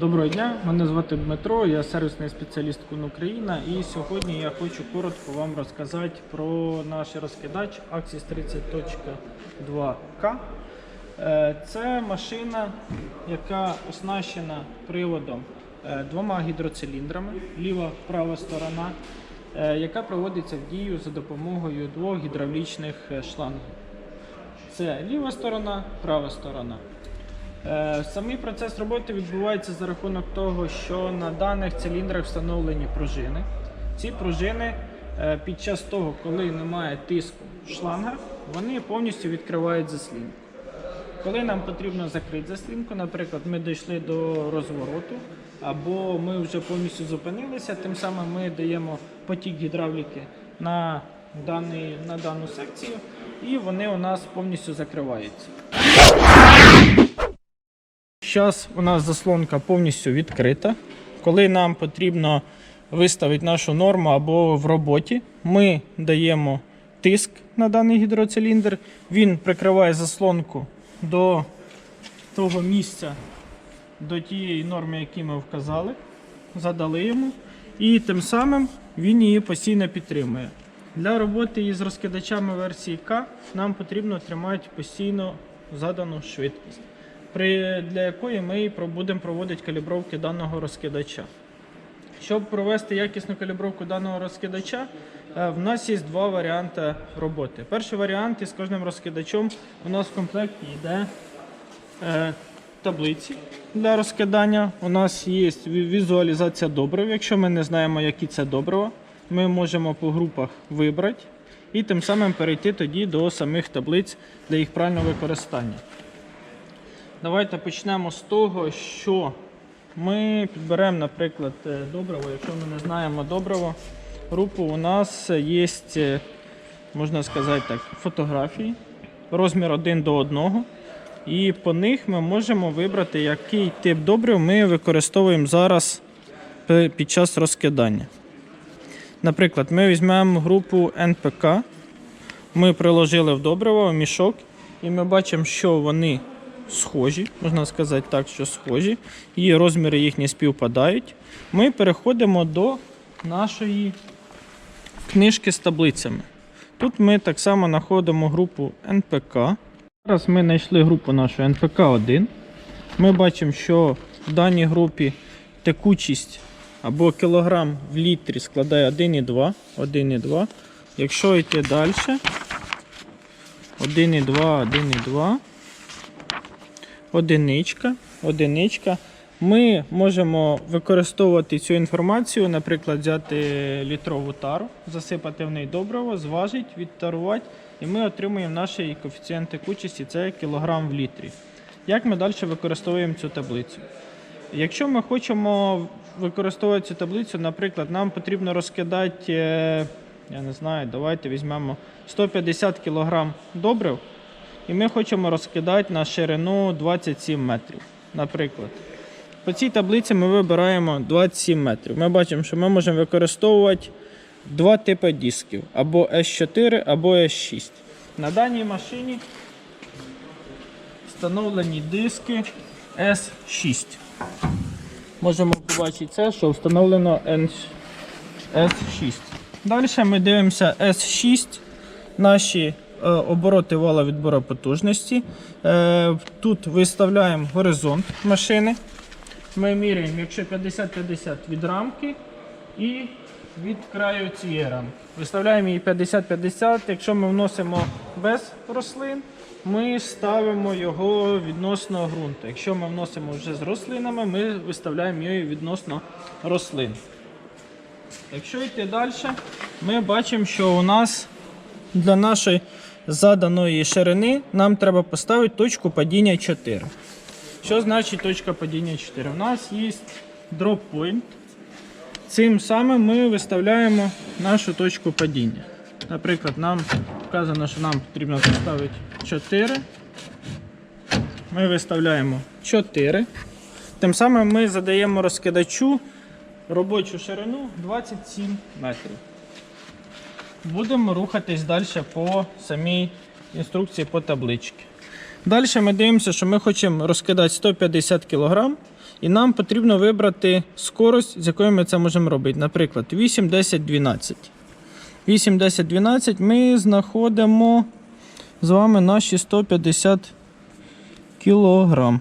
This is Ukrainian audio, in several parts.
Доброго дня, мене звати Дмитро, я сервісний спеціаліст Кун Україна і сьогодні я хочу коротко вам розказати про наш розкидач Axis 30.2K. Е, Це машина, яка оснащена приводом е, двома гідроциліндрами, ліва права сторона, е, яка проводиться в дію за допомогою двох гідравлічних шлангів. Це ліва сторона, права сторона. Е, Самий процес роботи відбувається за рахунок того, що на даних циліндрах встановлені пружини. Ці пружини е, під час того, коли немає тиску в шлангах, вони повністю відкривають заслінку. Коли нам потрібно закрити заслінку, наприклад, ми дійшли до розвороту, або ми вже повністю зупинилися, тим самим ми даємо потік гідравліки на, даний, на дану секцію, і вони у нас повністю закриваються. Зараз у нас заслонка повністю відкрита. Коли нам потрібно виставити нашу норму або в роботі, ми даємо тиск на даний гідроциліндр. Він прикриває заслонку до того місця, до тієї норми, які ми вказали, задали йому, і тим самим він її постійно підтримує. Для роботи із розкидачами версії К нам потрібно тримати постійно задану швидкість при, для якої ми будемо проводити калібровки даного розкидача. Щоб провести якісну калібровку даного розкидача, е, в нас є два варіанти роботи. Перший варіант із кожним розкидачом у нас в комплекті йде е, таблиці для розкидання. У нас є візуалізація добрив. Якщо ми не знаємо, які це добрива, ми можемо по групах вибрати і тим самим перейти тоді до самих таблиць для їх правильного використання. Давайте почнемо з того, що ми підберемо, наприклад, е, добриво. Якщо ми не знаємо добриво, групу у нас є, е, можна сказати так, фотографії, розмір 1 до 1. І по них ми можемо вибрати, який тип добрив ми використовуємо зараз під час розкидання. Наприклад, ми візьмемо групу НПК, ми приложили в добриво в мішок, і ми бачимо, що вони схожі, можна сказати так, що схожі, і розміри їхні співпадають. Ми переходимо до нашої книжки з таблицями. Тут ми так само знаходимо групу НПК. Зараз ми знайшли групу нашу НПК-1. Ми бачимо, що в даній групі текучість або кілограм в літрі складає 1,2. 1,2. Якщо йти далі, 1,2, 1,2 одиничка, одиничка. Ми можемо використовувати цю інформацію, наприклад, взяти літрову тару, засипати в неї добриво, зважити, відтарувати, і ми отримуємо наш коефіцієнт текучості, це кілограм в літрі. Як ми далі використовуємо цю таблицю? Якщо ми хочемо використовувати цю таблицю, наприклад, нам потрібно розкидати, е, я не знаю, давайте візьмемо 150 кг добрив, і ми хочемо розкидати на ширину 27 метрів. Наприклад, по цій таблиці ми вибираємо 27 метрів. Ми бачимо, що ми можемо використовувати два типи дисків: або S4, або S6. На даній машині встановлені диски S6. Можемо побачити це, що встановлено S6. Далі ми дивимося S6. Наші обороти вала відбору потужності. Е, тут виставляємо горизонт машини. Ми міряємо, якщо 50-50 від рамки і від краю цієї рамки. Виставляємо її 50-50. Якщо ми вносимо без рослин, ми ставимо його відносно ґрунту. Якщо ми вносимо вже з рослинами, ми виставляємо її відносно рослин. Якщо йти далі, ми бачимо, що у нас для нашої заданої ширини нам треба поставити точку падіння 4. Що значить точка падіння 4? У нас є point. Цим самим ми виставляємо нашу точку падіння. Наприклад, нам вказано, що нам потрібно поставити 4. Ми виставляємо 4. Тим самим ми задаємо розкидачу робочу ширину 27 метрів. Будемо рухатись далі по самій інструкції по табличці. Далі ми дивимося, що ми хочемо розкидати 150 кг, і нам потрібно вибрати скорость, з якою ми це можемо робити. Наприклад, 8, 10, 12. 8, 10, 12 ми знаходимо з вами наші 150 кг.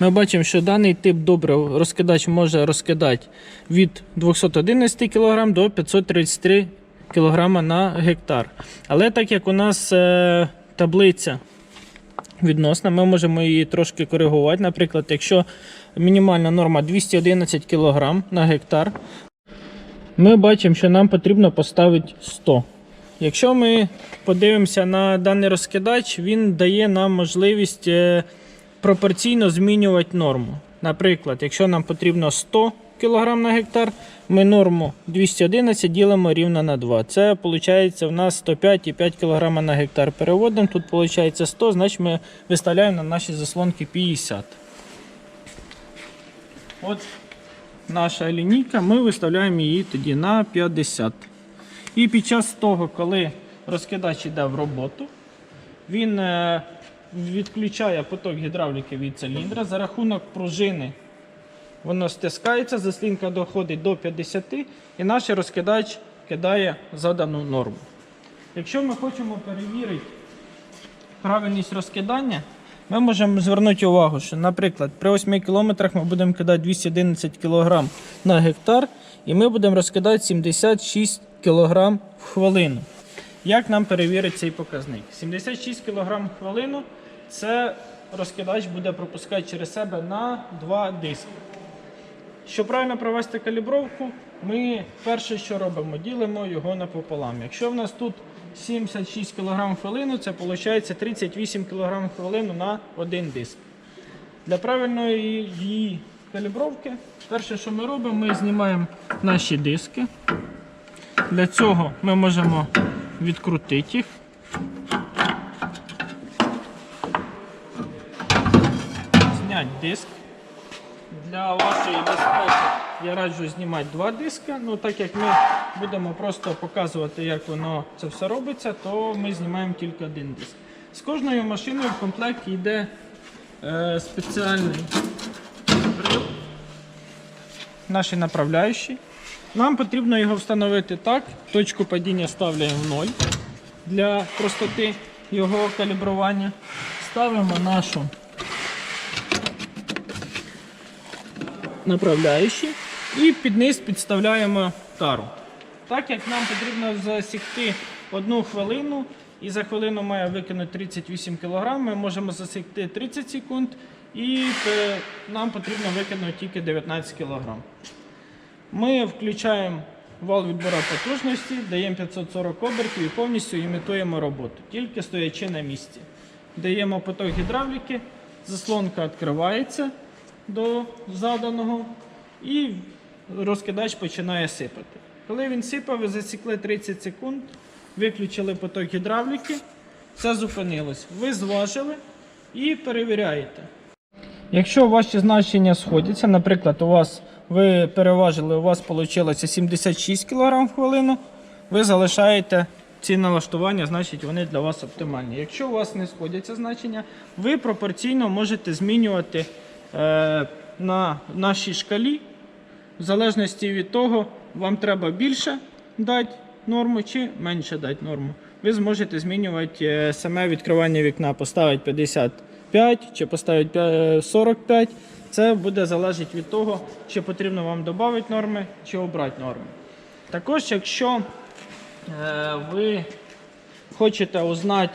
Ми бачимо, що даний тип добрив розкидач може розкидати від 211 кг до 533 кг на гектар. Але так як у нас е, таблиця відносна, ми можемо її трошки коригувати. Наприклад, якщо мінімальна норма 211 кг на гектар, ми бачимо, що нам потрібно поставити 100. Якщо ми подивимося на даний розкидач, він дає нам можливість е, пропорційно змінювати норму. Наприклад, якщо нам потрібно 100 кг на гектар, ми норму 211 ділимо рівно на 2. Це виходить в нас 105,5 кг на гектар. Переводимо, тут виходить 100, значить ми виставляємо на наші заслонки 50. От наша лінійка, ми виставляємо її тоді на 50. І під час того, коли розкидач йде в роботу, він е, відключає поток гідравліки від циліндра. За рахунок пружини воно стискається, заслінка доходить до 50 і наш розкидач кидає задану норму. Якщо ми хочемо перевірити правильність розкидання, ми можемо звернути увагу, що, наприклад, при 8 км ми будемо кидати 211 кг на гектар, і ми будемо розкидати 76 кг в хвилину. Як нам перевірити цей показник? 76 кг в хвилину це розкидач буде пропускати через себе на 2 диски. Щоб правильно провести калібровку, ми перше, що робимо, ділимо його напополам. Якщо в нас тут 76 кг хвилину, це виходить 38 кг хвилину на один диск. Для правильної її калібровки, перше, що ми робимо, ми знімаємо наші диски. Для цього ми можемо відкрутити їх. Зняти диск. Для вашої безпеки я раджу знімати два диска. Ну, так як ми будемо просто показувати, як воно це все робиться, то ми знімаємо тільки один диск. З кожною машиною в комплекті йде е, спеціальний прил, наш направляючий. Нам потрібно його встановити так. Точку падіння ставляємо в 0 для простоти його калібрування. Ставимо нашу направляючі і під низ підставляємо тару. Так як нам потрібно засікти одну хвилину, і за хвилину має викинути 38 кг, ми можемо засікти 30 секунд, і е, нам потрібно викинути тільки 19 кг. Ми включаємо вал відбору потужності, даємо 540 обертів і повністю імітуємо роботу, тільки стоячи на місці. Даємо поток гідравліки, заслонка відкривається до заданого і розкидач починає сипати. Коли він сипав, ви засікли 30 секунд, виключили поток гідравліки, все зупинилось. Ви зважили і перевіряєте. Якщо ваші значення сходяться, наприклад, у вас ви переважили, у вас вийшло 76 кг в хвилину, ви залишаєте ці налаштування, значить вони для вас оптимальні. Якщо у вас не сходяться значення, ви пропорційно можете змінювати на нашій шкалі, в залежності від того, вам треба більше дати норму чи менше дати норму. Ви зможете змінювати е, саме відкривання вікна, поставити 55 чи поставити 45. Це буде залежати від того, чи потрібно вам додати норми, чи обрати норми. Також, якщо е, ви хочете узнати,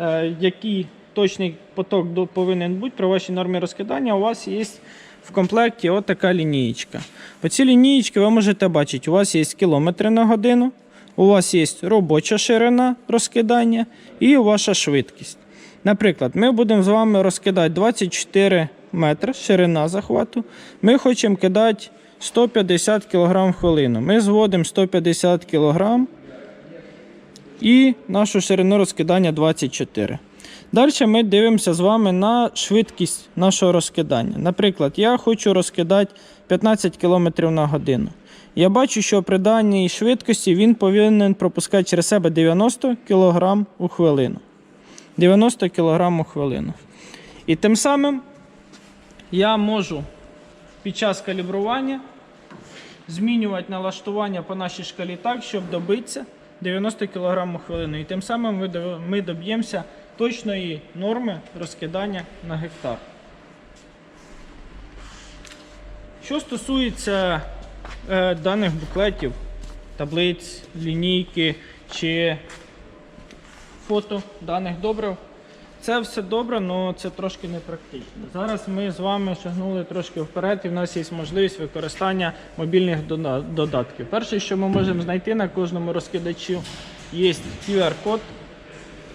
е, який точний поток повинен бути при вашій нормі розкидання, у вас є в комплекті от така лінієчка. По цій лінієчці ви можете бачити, у вас є кілометри на годину, у вас є робоча ширина розкидання і ваша швидкість. Наприклад, ми будемо з вами розкидати 24 метри ширина захвату. Ми хочемо кидати 150 кг в хвилину. Ми зводимо 150 кг і нашу ширину розкидання 24. Далі ми дивимося з вами на швидкість нашого розкидання. Наприклад, я хочу розкидати 15 км на годину. Я бачу, що при даній швидкості він повинен пропускати через себе 90 кг у хвилину. 90 кг у хвилину. І тим самим я можу під час калібрування змінювати налаштування по нашій шкалі так, щоб добитися 90 кг у хвилину. І тим самим ми до- ми доб'ємося точної норми розкидання на гектар. Що стосується е, даних буклетів, таблиць, лінійки чи фото даних добрив, це все добре, але це трошки непрактично. Зараз ми з вами шагнули трошки вперед, і в нас є можливість використання мобільних додатків. Перше, що ми можемо знайти на кожному розкидачі, є QR-код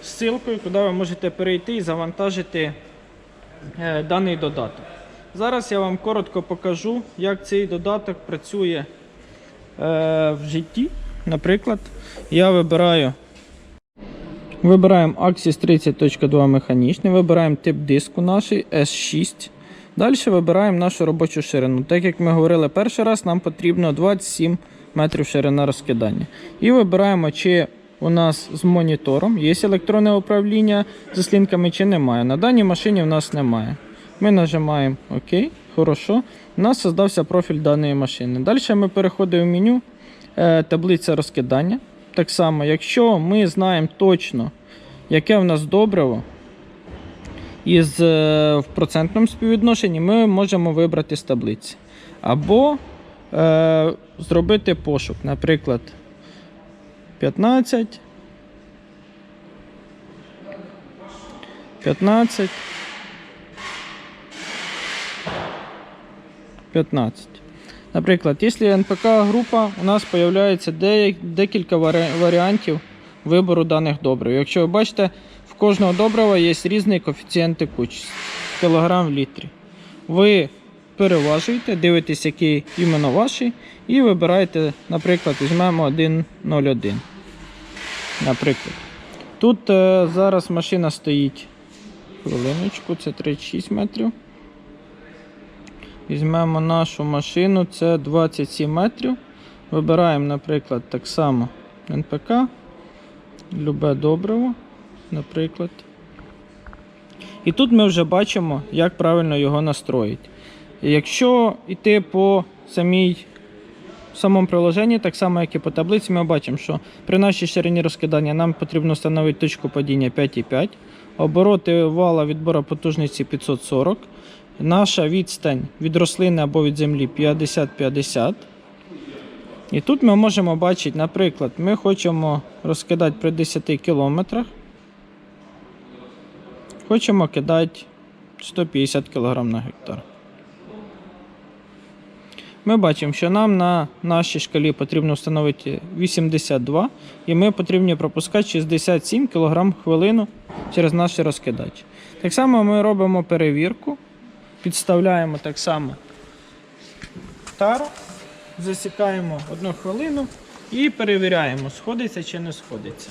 ссылкою, куди ви можете перейти і завантажити е, даний додаток. Зараз я вам коротко покажу, як цей додаток працює е, в житті. Наприклад, я вибираю Вибираємо Axis 30.2 механічний, вибираємо тип диску наш S6. Далі вибираємо нашу робочу ширину. Так як ми говорили перший раз, нам потрібно 27 метрів ширина розкидання. І вибираємо, чи у нас з монітором є електронне управління з слінками, чи немає. На даній машині у нас немає. Ми нажимаємо ОК. Хорошо. У нас создався профіль даної машини. Далі ми переходимо в меню е, таблиця розкидання. Так само, якщо ми знаємо точно, яке в нас добриво, із е, в процентному співвідношенні, ми можемо вибрати з таблиці. Або е, зробити пошук, наприклад, 15. 15. 15. Наприклад, якщо НПК група, у нас з'являється декілька варіантів вибору даних добрив. Якщо ви бачите, в кожного добрива є різний коефіцієнт текучості кілограм в літрі. Ви переважуєте, дивитесь, який іменно ваш, і вибираєте, наприклад, візьмемо 1,01. Наприклад. Тут е, зараз машина стоїть хвилиночку, це 36 метрів. Візьмемо нашу машину, це 27 метрів. Вибираємо, наприклад, так само НПК, любе добриво, наприклад. І тут ми вже бачимо, як правильно його настроїти. Якщо йти по самій самому приложенні, так само, як і по таблиці, ми бачимо, що при нашій ширині розкидання нам потрібно встановити точку падіння 5,5, обороти вала відбору потужності 540. Наша відстань від рослини або від землі 50-50. І тут ми можемо бачити, наприклад, ми хочемо розкидати при 10 кілометрах. Хочемо кидати 150 кг на гектар. Ми бачимо, що нам на нашій шкалі потрібно встановити 82 і ми потрібні пропускати 67 кг хвилину через наш розкидач. Так само ми робимо перевірку. Підставляємо так само тару, засікаємо одну хвилину і перевіряємо, сходиться чи не сходиться.